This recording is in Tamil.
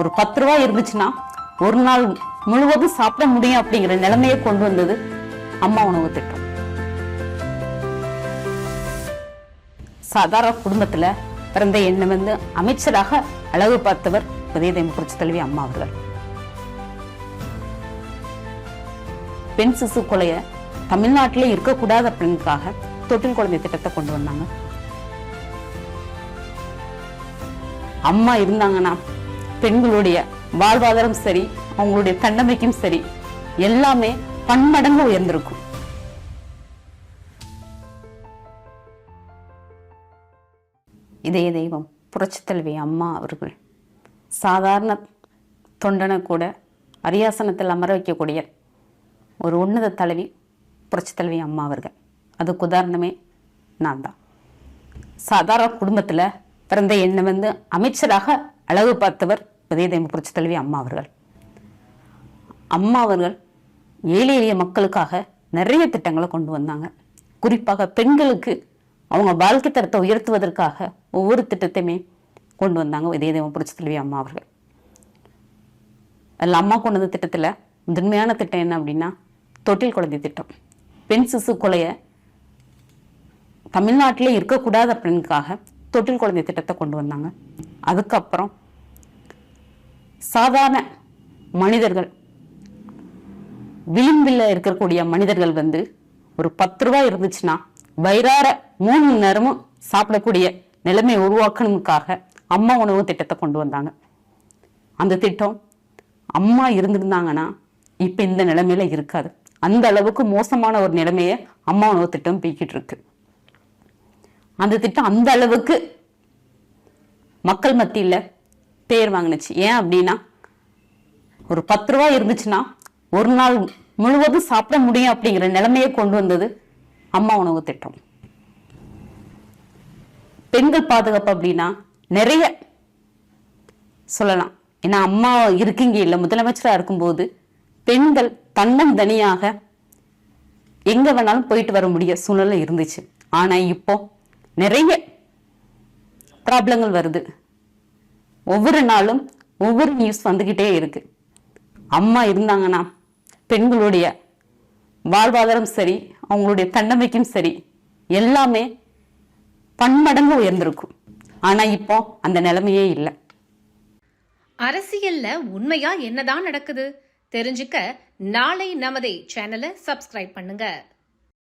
ஒரு பத்து ரூபாய் இருந்துச்சுன்னா ஒரு நாள் முழுவதும் சாப்பிட முடியும் அப்படிங்கிற நிலைமையை கொண்டு வந்தது அம்மா உணவு திட்டம். சாதாரண குடும்பத்துல பிறந்த எண்ணம் வந்து அமைச்சராக அழகு பார்த்தவர் உதயதேம புரட்சி தலைவி அம்மா அவர்கள். பெண் சிசு கொலைய தமிழ்நாட்டிலே இருக்கக்கூடாது அப்படின்றதுக்காக தொட்டில் குழந்தை திட்டத்தை கொண்டு வந்தாங்க. அம்மா இருந்தாங்கன்னா பெண்களுடைய வாழ்வாதாரம் சரி அவங்களுடைய தன்னம்பிக்கையும் சரி எல்லாமே பன்மடங்கு உயர்ந்திருக்கும். இதய தெய்வம் புரட்சித்தல்வி அம்மா அவர்கள் சாதாரண தொண்டனை கூட அரியாசனத்தில் அமர வைக்கக்கூடிய ஒரு உன்னத தலைவி புரட்சித்தல்வி அம்மா அவர்கள். அதுக்கு உதாரணமே நான் தான் சாதாரண குடும்பத்தில் பிறந்த என்னை வந்து அமைச்சராக அழகு பார்த்தவர் உதயதேம புரட்சி தலைவி அம்மா அவர்கள். அம்மா அவர்கள் ஏழை எளிய மக்களுக்காக நிறைய திட்டங்களை கொண்டு வந்தாங்க. குறிப்பாக பெண்களுக்கு அவங்க வாழ்க்கை தரத்தை உயர்த்துவதற்காக ஒவ்வொரு திட்டத்தையுமே கொண்டு வந்தாங்க இதயதேவ புரட்சி தலைவி அம்மா அவர்கள். அதில் அம்மா கொண்டு வந்த திட்டத்தில் முதன்மையான திட்டம் என்ன அப்படின்னா தொட்டில் குழந்தை திட்டம். பெண் சிசு கொலையை தமிழ்நாட்டிலே இருக்கக்கூடாது பெண்ணுக்காக தொட்டில் குழந்தை திட்டத்தை கொண்டு வந்தாங்க. அதுக்கப்புறம் சாதாரண மனிதர்கள் விளிம்பில் இருக்கக்கூடிய மனிதர்கள் வந்து ஒரு பத்து ரூபாய் இருந்துச்சுன்னா வயிறார மூணு மணி நேரமும் சாப்பிடக்கூடிய நிலைமை உருவாக்கணுக்காக அம்மா உணவு திட்டத்தை கொண்டு வந்தாங்க. அந்த திட்டம் அம்மா இருந்திருந்தாங்கன்னா இப்போ இந்த நிலைமையில இருக்காது. அந்த அளவுக்கு மோசமான ஒரு நிலைமையை அம்மா உணவு திட்டம் பீக்கிட்டு இருக்கு. அந்த திட்டம் அந்த அளவுக்கு மக்கள் மத்தியில் பேர் வாங்கினுச்சு. ஏன் அப்படின்னா ஒரு பத்து ரூபா இருந்துச்சுன்னா ஒரு நாள் முழுவதும் சாப்பிட முடியும் அப்படிங்கிற நிலைமையை கொண்டு வந்தது அம்மா உணவு திட்டம். பெண்கள் பாதுகாப்பு அப்படின்னா நிறைய சொல்லலாம். ஏன்னா அம்மா இருக்கீங்க இல்லை முதலமைச்சராக இருக்கும்போது பெண்கள் தன்னந்தனியாக எங்கே வேணாலும் போயிட்டு வர முடிய சூழ்நிலை இருந்துச்சு. ஆனால் இப்போ நிறைய ப்ராப்ளங்கள் வருது. ஒவ்வொரு நாளும் ஒவ்வொரு நியூஸ் வந்துக்கிட்டே இருக்கு. அம்மா இருந்தாங்கன்னா பெண்களுடைய வாழ்வாதாரம் சரி அவங்களுடைய தன்னம்பிக்கையும் சரி எல்லாமே பன்மடங்கு உயர்ந்திருக்கும். ஆனா இப்போ அந்த நிலைமையே இல்லை. அரசியல்ல உண்மையா என்னதான் நடக்குது? தெரிஞ்சுக்க நாளை நமதே சேனலை சப்ஸ்கிரைப் பண்ணுங்க.